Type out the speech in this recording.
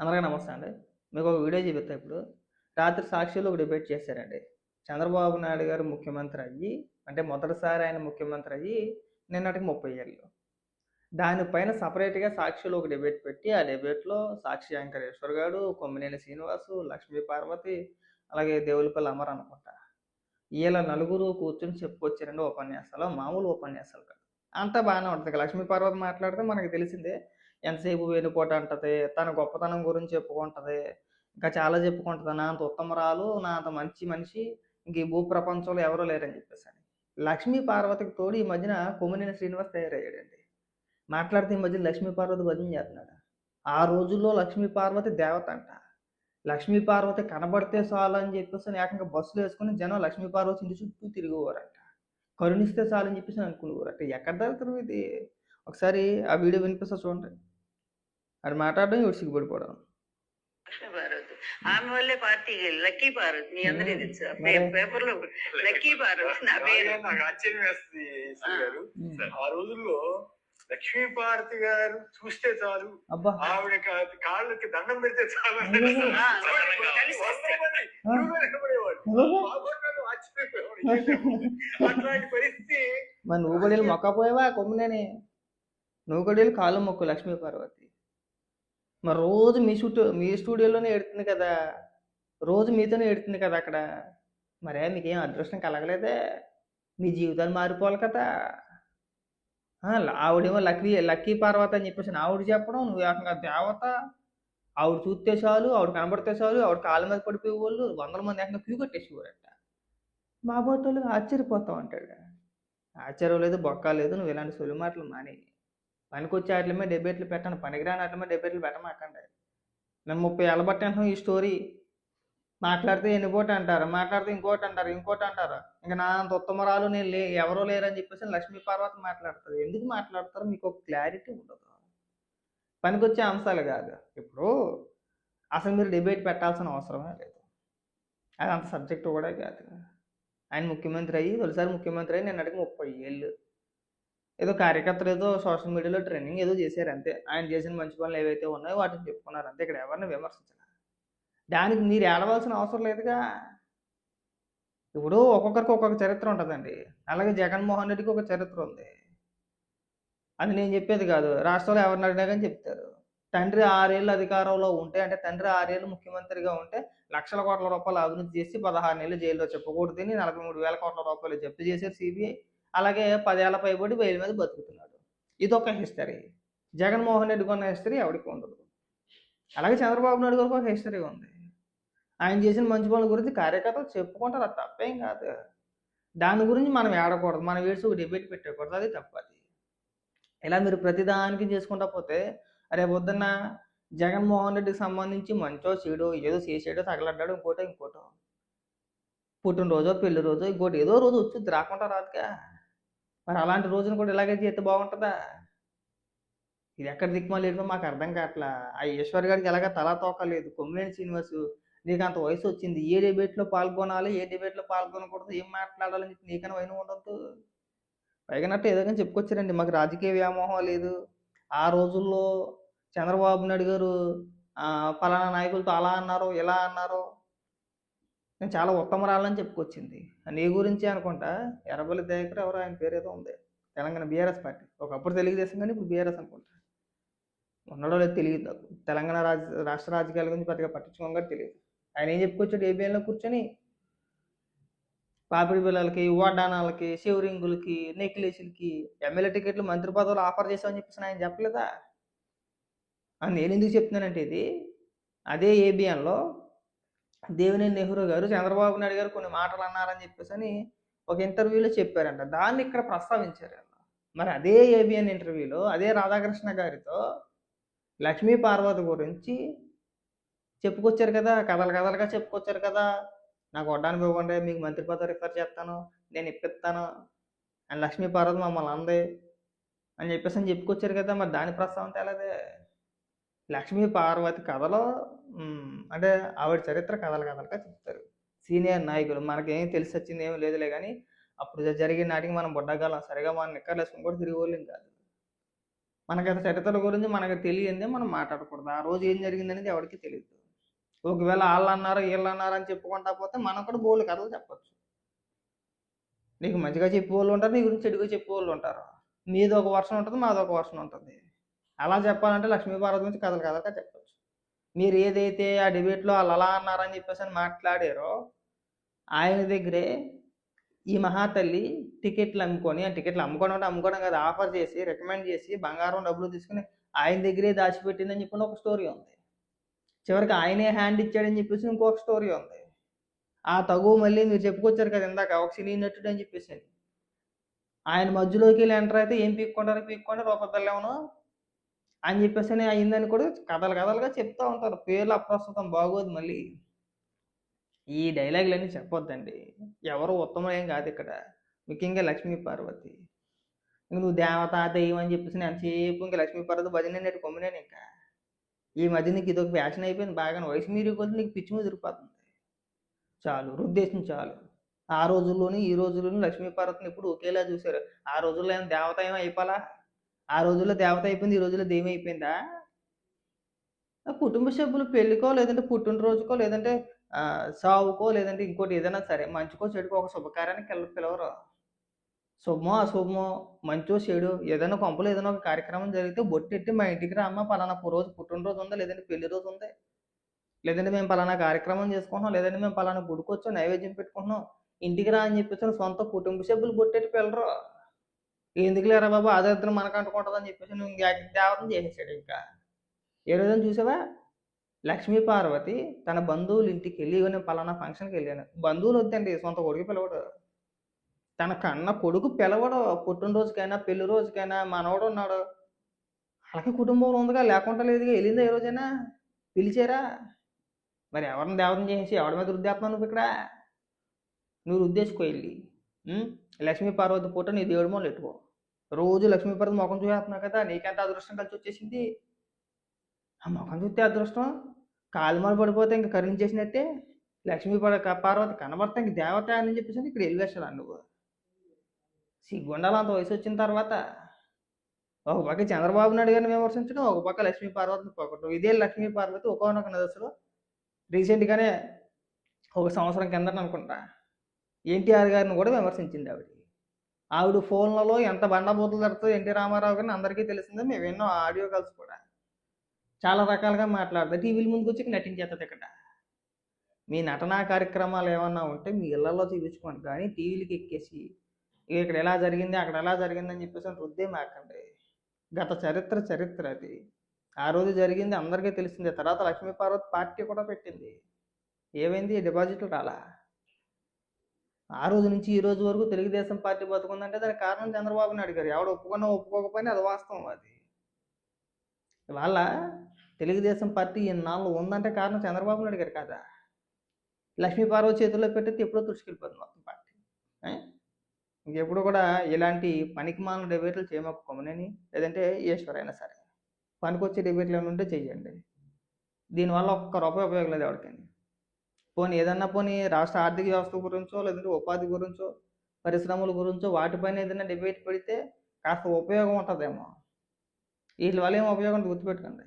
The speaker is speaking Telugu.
అందరికీ నమస్తే అండి. మీకు ఒక వీడియో చూపిస్తా ఇప్పుడు. రాత్రి సాక్షిలో ఒక డిబేట్ చేశారండి. చంద్రబాబు నాయుడు గారు ముఖ్యమంత్రి అయ్యి అంటే మొదటిసారి ఆయన ముఖ్యమంత్రి అయ్యి నిన్నటికి ముప్పై ఏళ్ళు. దానిపైన సపరేట్గా సాక్షిలో ఒక డిబేట్ పెట్టి ఆ డిబేట్లో సాక్షి వెంకటేశ్వర్ గారు కొమ్మినేని శ్రీనివాసు లక్ష్మీ పార్వతి అలాగే దేవులపల్లి అమర్ అనుకుంటా వీళ్ళ నలుగురు కూర్చొని చెప్పుకొచ్చారండి ఉపన్యాసాలు. మామూలు ఉపన్యాసాలు కాదు. అంతా బాగానే ఉంటుంది. లక్ష్మీ పార్వతి మాట్లాడితే మనకి తెలిసిందే. ఎంతసేపు వేణుకోట అంటది తన గొప్పతనం గురించి చెప్పుకుంటది ఇంకా చాలా చెప్పుకుంటుంది నా అంత ఉత్తమరాలు నా అంత మంచి మనిషి ఇంక ఈ భూ ప్రపంచంలో ఎవరూ లేరని చెప్పేసి అని. లక్ష్మీ పార్వతికి తోడు ఈ మధ్యన కొమ్మినేని శ్రీనివాస్ తయారయ్యాడండి. మాట్లాడితే ఈ మధ్యన లక్ష్మీ పార్వతి భజన చేస్తున్నాడు. ఆ రోజుల్లో లక్ష్మీ పార్వతి దేవత అంట. లక్ష్మీ పార్వతి కనబడితే చాలు అని చెప్పేసి ఏకంగా బస్సులు వేసుకుని జనం లక్ష్మీ పార్వతి ఇంటి చుట్టూ తిరిగేవారంట. కరుణిస్తే చాలు అని చెప్పేసి అంటే ఎక్కడ దొరుకుతారు ఇది? ఒకసారి ఆ వీడియో వినిపిస్తా చూడండి. అది మాట్లాడడం ఇవి సిగ్గుపడిపోవడం. లక్ష్మీ పార్వతి. ఆమె వల్లే పార్టీకి వెళ్ళి లక్కీ పార్వతి. మీ అందరికీ మ్మ్. తెలుసు. పేపర్లో లక్కీ పార్వతి నా పేరు. నాకు ఆశ్చర్యం వేస్తుంది. ఆ. రోజుల్లో లక్ష్మీ భారతి గారు చూస్తే చాలు. అబ్బా. ఆవిడ కాళ్ళకి దండం పెడితే చాలు. అట్లాంటి పరిస్థితి మరి నువ్వు కూడా మొక్కపోయావా? కొమ్మినేని. నువ్వు కూడా కాళ్ళు మొక్కు లక్ష్మీ పార్వతి. మరి రోజు మీ చుట్టూ మీ స్టూడియోలోనే ఎడుతుంది కదా. రోజు మీతోనే ఎడుతుంది కదా అక్కడ. మరే మీకేం అదృష్టం కలగలేదే. మీ జీవితాలు మారిపోవాలి కదా. ఆవిడేమో లక్కీ లక్కీ పర్వత అని చెప్పేసి ఆవిడ చెప్పడం నువ్వు ఏకంగా దేవత. ఆవిడ చూస్తే చాలు ఆవిడ కనబడితే చాలు ఆవిడ కాళ్ళ మీద పడిపోయే వాళ్ళు వందల మంది ఏకంగా క్యూ కట్టేసేవారట. మా బొట్టోళ్ళు ఆశ్చర్యపోతావు అంటాడు. ఆశ్చర్యం లేదు బొక్క లేదు నువ్వు ఇలాంటి సొలి మాటలు మానేయి. పనికొచ్చే వాటి మీద డెబేట్లు పెట్టండి పనికిరాని వాటి మీద డెబేట్లు పెట్టమాకండి. నేను ముప్పై ఏళ్ళ బట్టి అంటున్నాం ఈ స్టోరీ. మాట్లాడితే ఎన్నికోటి అంటారు? మాట్లాడితే ఇంకోటి అంటారు ఇంకోటి అంటారు. ఇంకా నా అంత ఉత్తమరాలు నేను లే ఎవరో లేరని చెప్పేసి లక్ష్మీ పార్వతి మాట్లాడుతుంది. ఎందుకు మాట్లాడతారు? మీకు ఒక క్లారిటీ ఉండదు. పనికొచ్చే అంశాలు కాదు. ఇప్పుడు అసలు మీరు డిబేట్ పెట్టాల్సిన అవసరమే లేదు. అది అంత సబ్జెక్ట్ కూడా కాదు. ఆయన ముఖ్యమంత్రి అయ్యి తొలిసారి ముఖ్యమంత్రి అయ్యి నేను అడిగి ముప్పై ఏళ్ళు. ఏదో కార్యకర్తలు ఏదో సోషల్ మీడియాలో ట్రైనింగ్ ఏదో చేశారు అంతే. ఆయన చేసిన మంచి పనులు ఏవైతే ఉన్నాయో వాటిని చెప్పుకున్నారు అంతే. ఇక్కడ ఎవరిని విమర్శించాలి దానికి మీరు ఏడవలసిన అవసరం లేదుగా. ఇప్పుడు ఒక్కొక్కరికి ఒక్కొక్క చరిత్ర ఉంటుందండి. అలాగే జగన్మోహన్ రెడ్డికి ఒక చరిత్ర ఉంది. అది నేను చెప్పేది కాదు. రాష్ట్రంలో ఎవరిని అడిగినా కానీ చెప్తారు. తండ్రి ఆరేళ్ళు అధికారంలో ఉంటే అంటే తండ్రి ఆరేళ్ళు ముఖ్యమంత్రిగా ఉంటే లక్షల కోట్ల రూపాయలు అవినీతి చేసి పదహారు నెలలు జైల్లో చెప్పకూడదని నలభై మూడు వేల కోట్ల రూపాయలు జప్తు చేశారు సిబిఐ. అలాగే పదేళ్ళ పైబడి బయలు మీద బతుకుతున్నాడు. ఇదొక హిస్టరీ. జగన్మోహన్ రెడ్డికి ఉన్న హిస్టరీ ఎవరికి ఉండదు. అలాగే చంద్రబాబు నాయుడు గారికి ఒక హిస్టరీ ఉంది. ఆయన చేసిన మంచి పనుల గురించి కార్యకర్తలు చెప్పుకుంటారు అది తప్పేం కాదు. దాని గురించి మనం ఏడకూడదు మనం వేసి ఒక డిబేట్ పెట్టకూడదు అది తప్పది ఇలా మీరు ప్రతిదానికి చేసుకుంటా పోతే అరే పొద్దున్న జగన్మోహన్ రెడ్డికి సంబంధించి మంచో చెడో ఏదో చేసాడో తగలడ్డాడు ఇంకోటో ఇంకోటో. పుట్టినరోజో పెళ్ళి రోజో ఇంకోటి ఏదో రోజు వచ్చి రాకుండా రాదుగా. మరి అలాంటి రోజున కూడా ఇలాగే చేస్తే బాగుంటుందా? ఇది ఎక్కడ దిక్కుమాలి లేదో మాకు అర్థం కావట్లా. ఆ ఈశ్వర్ గారికి ఎలాగ తలా తోకలేదు కొమ్మినేని శ్రీనివాసు నీకు అంత వయసు వచ్చింది. ఏ డిబేట్లో పాల్గొనాలి ఏ డిబేట్లో పాల్గొనకూడదు ఏం మాట్లాడాలని చెప్పి నీకైనా వైన ఉండద్దు. పైగానట్టు ఏదో కానీ చెప్పుకొచ్చారండి. మాకు రాజకీయ వ్యామోహం లేదు. ఆ రోజుల్లో చంద్రబాబు నాయుడు గారు పలానా నాయకులతో అలా అన్నారు ఇలా అన్నారు నేను చాలా ఉత్తమరాలని చెప్పుకొచ్చింది. నీ గురించి అనుకుంటా ఎర్రబల్లి దయాకర్ ఎవరో ఆయన పేరు ఏదో ఉంది. Telangana BRS party. ఒకప్పుడు తెలుగుదేశం కానీ ఇప్పుడు బీఆర్ఎస్ అనుకుంటా. ఉన్నాడో లేదు తెలియదు తెలంగాణ రాజ రాష్ట్ర రాజకీయాల గురించి పెద్దగా పట్టించుకోగా తెలియదు. ఆయన ఏం చెప్పుకొచ్చాడు? ఏబిఎన్లో కూర్చొని పాపిడి పిల్లలకి వడ్డానాలకి షివరింగులకి నెక్లెస్లకి ఎమ్మెల్యే టికెట్లు మంత్రి పదవులు ఆఫర్ చేసామని చెప్పేసి ఆయన చెప్పలేదా? అని నేను ఎందుకు చెప్తున్నానంటే ఇది అదే ఏబిఎన్లో దేవినేని నెహ్రూ గారు చంద్రబాబు నాయుడు గారు కొన్ని మాటలు అన్నారని చెప్పేసి అని ఒక ఇంటర్వ్యూలో చెప్పారంట. దాన్ని ఇక్కడ ప్రస్తావించారు మరి అదే ఏబిఎన్ ఇంటర్వ్యూలో అదే రాధాకృష్ణ గారితో లక్ష్మీ పార్వతి గురించి చెప్పుకొచ్చారు కదా కథలు కథలుగా చెప్పుకొచ్చారు కదా. నాకు వడ్డానికి ఇవ్వండి మీకు మంత్రి పదవి రిఫర్ చేస్తాను నేను ఇప్పిస్తాను అండ్ లక్ష్మీ పార్వతి మమ్మల్ని అందే అని చెప్పేసి అని చెప్పుకొచ్చారు కదా. మరి దాని ప్రస్తావన తేలేదే. లక్ష్మీ పార్వతి కథలో అంటే ఆవిడ చరిత్ర కథలు కథలుగా చెప్తారు. సీనియర్ నాయకులు మనకేం తెలిసి వచ్చింది ఏమీ లేదులే కానీ అప్పుడు జరిగిన నాటికి మనం బుడ్డగాలం సరిగా మనం నిక్కర్లు వేసుకుని కూడా తిరిగి వాళ్ళం కాదు. మనకి చరిత్ర గురించి మనకు తెలియందే మనం మాట్లాడకూడదు. ఆ రోజు ఏం జరిగిందనేది ఎవరికి తెలియదు. ఒకవేళ వాళ్ళు అన్నారు వీళ్ళు అన్నారు అని చెప్పుకుంటా పోతే మనం కూడా బోలు కథలు చెప్పచ్చు. నీకు మంచిగా చెప్పే వాళ్ళు ఉంటారు నీ గురించి చెడుగా చెప్పేవాళ్ళు ఉంటారు. మీది ఒక వర్షం ఉంటుంది మాది ఒక వర్షం ఉంటుంది. అలా చెప్పాలంటే లక్ష్మీపార్వతి గురించి కథలు కథలుగా చెప్పచ్చు. మీరు ఏదైతే ఆ డిబేట్లో వాళ్ళు అలా అన్నారని చెప్పేసి అని మాట్లాడారో ఆయన దగ్గరే ఈ మహాతల్లి టికెట్లు అమ్ముకొని ఆ టికెట్లు అమ్ముకోవడం అంటే అమ్ముకోవడం కాదు ఆఫర్ చేసి రికమెండ్ చేసి బంగారం డబ్బులు తీసుకుని ఆయన దగ్గరే దాచిపెట్టిందని చెప్పిన ఒక స్టోరీ ఉంది. చివరికి ఆయనే హ్యాండ్ ఇచ్చాడని చెప్పేసి ఇంకొక స్టోరీ ఉంది. ఆ తగు మళ్ళీ మీరు చెప్పుకొచ్చారు కదా ఇందాక ఒక సినీ నటుడు అని చెప్పేసి. ఆయన మధ్యలోకి వెళ్ళి ఎంటర్ అయితే ఏం పీక్కుంటారు పీక్కుంటే రూపాయి పిల్లవను అని చెప్పేసి అని అయిందని కూడా కథలు కథలుగా చెప్తూ ఉంటారు. పేర్లు అప్రస్తుతం బాగోదు మళ్ళీ. ఈ డైలాగులన్నీ చెప్పొద్దండి. ఎవరు ఉత్తమం ఏం కాదు ఇక్కడ. ముఖ్యంగా లక్ష్మీ పార్వతి. ఇంక నువ్వు దేవత దైవం అని చెప్పేసి ఎంతసేపు ఇంకా లక్ష్మీ పార్వతి భజన నేటి కొమ్మనేను ఇంకా. ఈ మధ్య నీకు ఇదొక ఫ్యాషన్ అయిపోయింది బాగా వయసు మీరు కొద్ది నీకు పిచ్చి ముదిరిపోతుంది చాలు రుద్దేశం చాలు. ఆ రోజుల్లోని ఈ రోజుల్లోని లక్ష్మీ పార్వతిని ఎప్పుడు ఒకేలా చూశారు ఆ రోజుల్లో ఏం దేవత ఏమో అయిపోలా? ఆ రోజుల్లో దేవత అయిపోయింది ఈ రోజుల్లో దేవి అయిపోయిందా? కుటుంబ సభ్యులు పెళ్ళికో లేదంటే పుట్టినరోజుకో లేదంటే సావుకో లేదంటే ఇంకోటి ఏదైనా సరే మంచికో చెడుకో ఒక శుభకార్యానికి పిల్ల పిలవరు. శుభమో అశుభమో మంచో చెడు ఏదైనా కొంపలు ఏదైనా ఒక కార్యక్రమం జరిగితే బొట్టెట్టి మా ఇంటికి రామ్మా పలానా రోజు పుట్టినరోజు ఉందా లేదంటే పెళ్ళి రోజు ఉంది? లేదంటే మేము పలానా కార్యక్రమం చేసుకుంటున్నాం లేదంటే మేము పలానా గుడికి వచ్చాం నైవేద్యం పెట్టుకుంటున్నాం ఇంటికి రా అని చెప్పేసి సొంత కుటుంబ సభ్యులు బొట్టెట్టి పిల్లరు ఎందుకు లేరా బాబు? ఆదరిద్రం మనకు అంటుకుంటుంది అని చెప్పేసి నువ్వు ఇంకా దేవతం చేసేసాడు ఇంకా. ఏ రోజున చూసావా? లక్ష్మీ పార్వతి తన బంధువులు ఇంటికి వెళ్ళి నేను పలానా ఫంక్షన్కి వెళ్ళాను. బంధువులు వద్దండి సొంత కొడుకు పిలవడు. తన కన్న కొడుకు పిలవడు. పుట్టినరోజుకైనా పెళ్ళి రోజుకైనా మనవడు ఉన్నాడు. వాళ్ళకి కుటుంబంలో ఉందిగా లేకుండా లేదుగా. వెళ్ళిందా ఏ రోజైనా? పిలిచారా? మరి ఎవరిని దేవతం చేసి ఎవరి మీద వృద్ధాత్మ నువ్వు ఇక్కడ? నువ్వు రుద్దేసుకో వెళ్ళి. లక్ష్మీ పార్వతి పూట నీ దేవుడి మొదలు పెట్టుకో రోజు లక్ష్మీ ముఖం చూసేస్తున్నావు కదా నీకెంత అదృష్టం కలిసి వచ్చేసింది? ఆ ముఖం చూస్తే అదృష్టం? కాలుమాలు పడిపోతే ఇంక కరుణించేసినట్టే లక్ష్మీ పార్వతి కనబడతా ఇంక దేవత అని చెప్పేసి ఇక్కడ వెళ్ళేసాడు నువ్వు సిగ్గుండాలి అంత వయసు వచ్చిన తర్వాత. ఒక పక్క చంద్రబాబు నాయుడు గారిని విమర్శించడం ఒక పక్క లక్ష్మీ పార్వతిని పొగటం ఇదే లక్ష్మీ పార్వతి ఒకనొక నదస్సులో రీసెంట్గానే ఒక సంవత్సరం కిందట అనుకుంటా. ఎన్టీఆర్ గారిని కూడా విమర్శించింది ఆవిడ. ఆవిడ ఫోన్లలో ఎంత బండబూతులు తడుతుందో ఎన్టీ రామారావు గారిని అందరికీ తెలిసిందే మేము ఎన్నో ఆడియో కాల్స్ కూడా. చాలా రకాలుగా మాట్లాడుతుంది టీవీల ముందుకు వచ్చి నటించేస్తుంది ఇక్కడ. మీ నటనా కార్యక్రమాలు ఏమన్నా ఉంటే మీ ఇళ్ళలో చూపించుకోండి. కానీ టీవీలకి ఎక్కేసి ఇక్కడ ఎలా జరిగింది అక్కడ ఎలా జరిగింది అని చెప్పేసి వృద్ధే రుద్దే మాకండి. గత చరిత్ర చరిత్ర అది. ఆ రోజు జరిగింది అందరికీ తెలిసిందే. తర్వాత లక్ష్మీపార్వతి పార్టీ కూడా పెట్టింది. ఏమైంది? డిపాజిట్లు రాలా? ఆ రోజు నుంచి ఈ రోజు వరకు తెలుగుదేశం పార్టీ బతుకుందంటే దానికి కారణం చంద్రబాబు నాయుడు గారు. ఎవడు ఒప్పుకున్నా ఒప్పుకోకపోయినా అది వాస్తవం అది. వాళ్ళ తెలుగుదేశం పార్టీ ఇన్నాళ్ళు ఉందంటే కారణం చంద్రబాబు నాయుడు గారు కాదా? లక్ష్మీ పార్వతి చేతుల్లో పెట్టితే ఎప్పుడో తుడిచికెళ్ళిపోతుంది మొత్తం పార్టీ. ఇంకెప్పుడు కూడా ఇలాంటి పనికిమాల డిబేట్లు చేయమాకు కొమ్మనేని లేదంటే ఈశ్వర్ అయినా సరే. పనికొచ్చే డిబేట్లు ఏమైనా ఉంటే చేయండి దీనివల్ల ఒక్క రూపాయి ఉపయోగం లేదు ఎవరికైనా. పోనీ ఏదన్నా పోనీ రాష్ట్ర ఆర్థిక వ్యవస్థ గురించో లేదంటే ఉపాధి గురించో పరిశ్రమల గురించో వాటిపైన ఏదైనా డిబేట్ పెడితే కాస్త ఉపయోగం ఉంటుందేమో. వీటి వల్ల ఏం ఉపయోగం గుర్తుపెట్టుకోండి.